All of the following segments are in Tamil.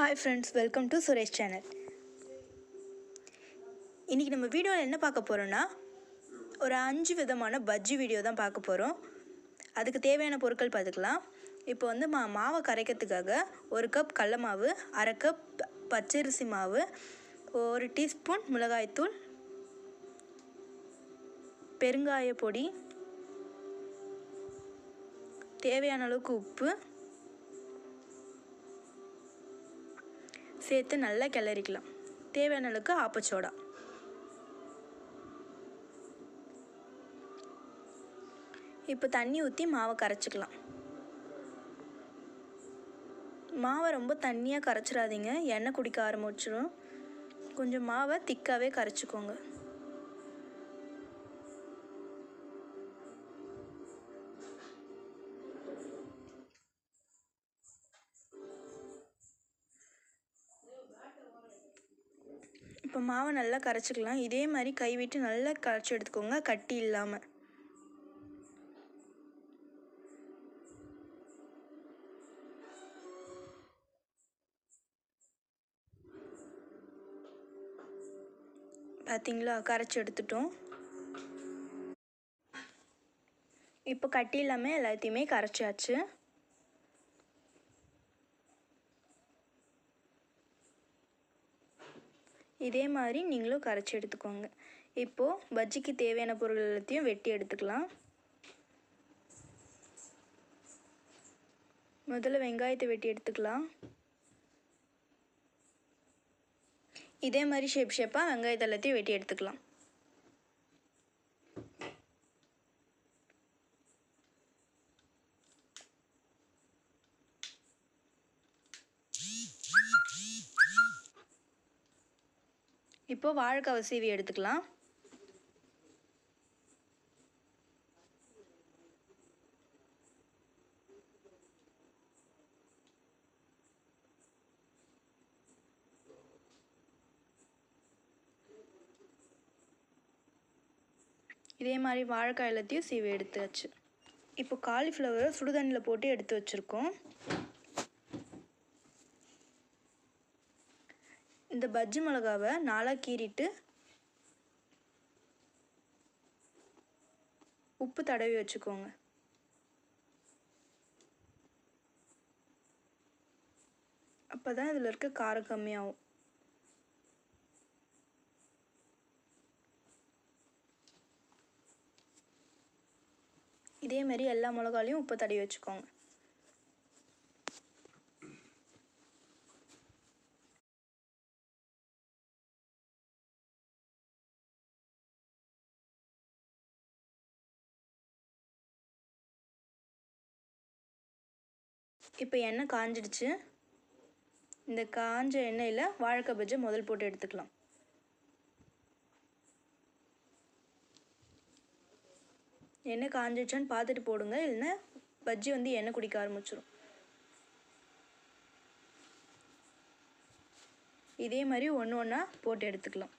Hi friends welcome to Suresh channel இன்றைக்கி நம்ம வீடியோவில் என்ன பார்க்க போகிறோன்னா ஒரு அஞ்சு விதமான பஜ்ஜி வீடியோ தான் பார்க்க போகிறோம் அதுக்கு தேவையான பொருட்கள் பார்த்துக்கலாம். இப்போ வந்து மா மாவை கரைக்கிறதுக்காக ஒரு கப் கடல மாவு அரை கப் பச்சரிசி மாவு ஒரு டீஸ்பூன் மிளகாய்த்தூள் பெருங்காய பொடி தேவையான அளவுக்கு உப்பு சேர்த்து நல்லா கிளறிக்கலாம். தேவையான அளவுக்கு ஆப்பச்சோடா. இப்போ தண்ணி ஊற்றி மாவை கரைச்சிக்கலாம். மாவை ரொம்ப தண்ணியாக கரைச்சிடாதீங்க. எண்ணெய் குடிக்க ஆரம்பிச்சிடும் கொஞ்சம் மாவை திக்காகவே கரைச்சிக்கோங்க. இப்போ மாவை நல்லா கரைச்சிக்கலாம். இதே மாதிரி கை விட்டு நல்லா கரைச்சி எடுத்துக்கோங்க கட்டி இல்லாமல் பார்த்தீங்களா கரைச்சி எடுத்துட்டோம். இப்போ கட்டி இல்லாமல் எல்லாத்தையுமே கரைச்சாச்சு. இதே மாதிரி நீங்களும் கரைச்சி எடுத்துக்கோங்க. இப்போது பஜ்ஜிக்கு தேவையான பொருள் எல்லாத்தையும் வெட்டி எடுத்துக்கலாம். முதல்ல வெங்காயத்தை வெட்டி எடுத்துக்கலாம். இதே மாதிரி ஷேப் ஷேப்பாக வெங்காயத்தை எல்லாத்தையும் வெட்டி எடுத்துக்கலாம். இப்போ வாழைக்காவை சீவி எடுத்துக்கலாம். இதே மாதிரி வாழைக்காய் எல்லாத்தையும் சீவி எடுத்தாச்சு. இப்போ காலிஃப்ளவரை சுடுதண்ணியில் போட்டு எடுத்து வச்சுருக்கோம். இந்த பஜ்ஜி மிளகாவை நாளாக கீறிட்டு உப்பு தடவி வச்சுக்கோங்க. அப்போ தான் இதில் இருக்க காரம் கம்மியாகும். இதேமாரி எல்லா மிளகாலையும் உப்பு தடவி வச்சுக்கோங்க. இப்போ எண்ணெய் காஞ்சிடுச்சு. இந்த காஞ்ச எண்ணெயில் வாழைக்காய் பஜ்ஜை முதல் போட்டு எடுத்துக்கலாம். எண்ணெய் காஞ்சிடுச்சான்னு பார்த்துட்டு போடுங்க. இல்லைன்னா பஜ்ஜி வந்து எண்ணெய் குடிக்க ஆரம்பிச்சிடும் இதே மாதிரி ஒன்று ஒன்றா போட்டு எடுத்துக்கலாம்.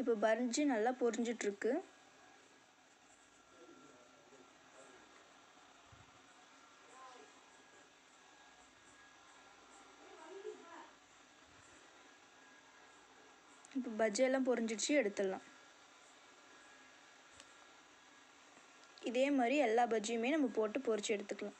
இப்போ பரிஞ்சு நல்லா பொரிஞ்சிட்ருக்கு. இப்போ பஜ்ஜியெல்லாம் பொரிஞ்சிடுச்சு எடுத்துடலாம். இதே மாதிரி எல்லா பஜ்ஜியுமே நம்ம போட்டு பொரிச்சு எடுத்துக்கலாம்.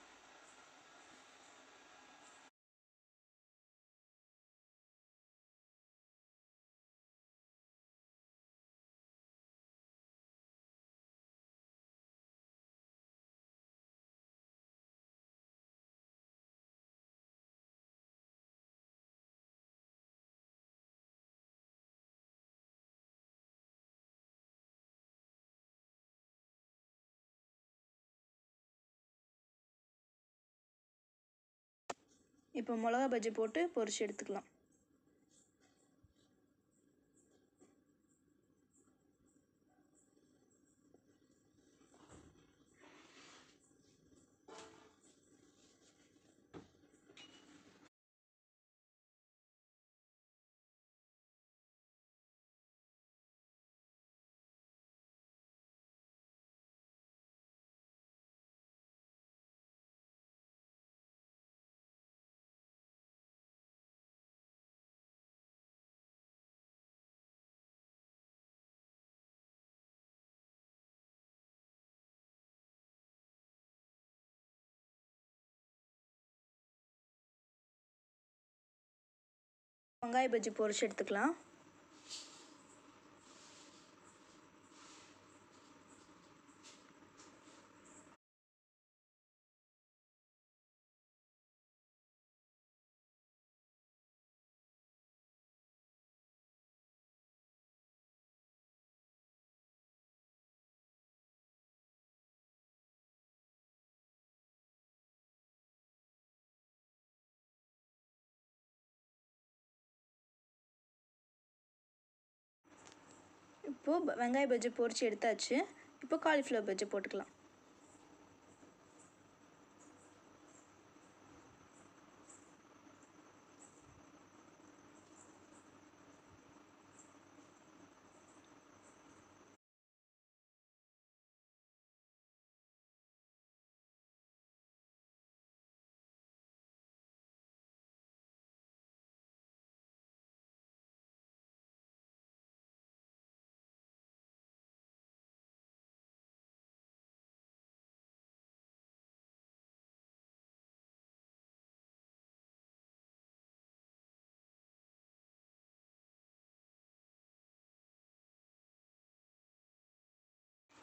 இப்போ மிளகா பஜ்ஜி போட்டு பொரிச்சு எடுத்துக்கலாம். வெங்காய பஜ்ஜி பொரிச்சு எடுத்துக்கலாம். இப்போது வெங்காய பஜ்ஜி பொரிச்சு எடுத்தாச்சு. இப்போ காலிஃப்ளவர் பஜ்ஜி போட்டுக்கலாம்.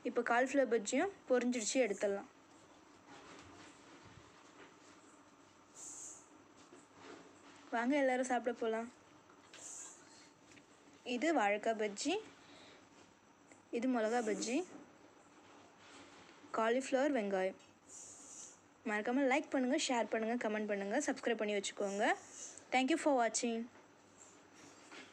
இப்போ காலிஃப்ளவர் பஜ்ஜியும் பொரிஞ்சிடுச்சு எடுத்துடலாம். வாங்க எல்லாரும் சாப்பிட போகலாம் இது வாழைக்காய் பஜ்ஜி இது மிளகா பஜ்ஜி காலிஃப்ளவர் வெங்காயம். மறக்காமல் லைக் பண்ணுங்கள் ஷேர் பண்ணுங்கள் கமெண்ட் பண்ணுங்கள் சப்ஸ்கிரைப் பண்ணி வச்சுக்கோங்க. தேங்க்யூ ஃபார் வாட்சிங்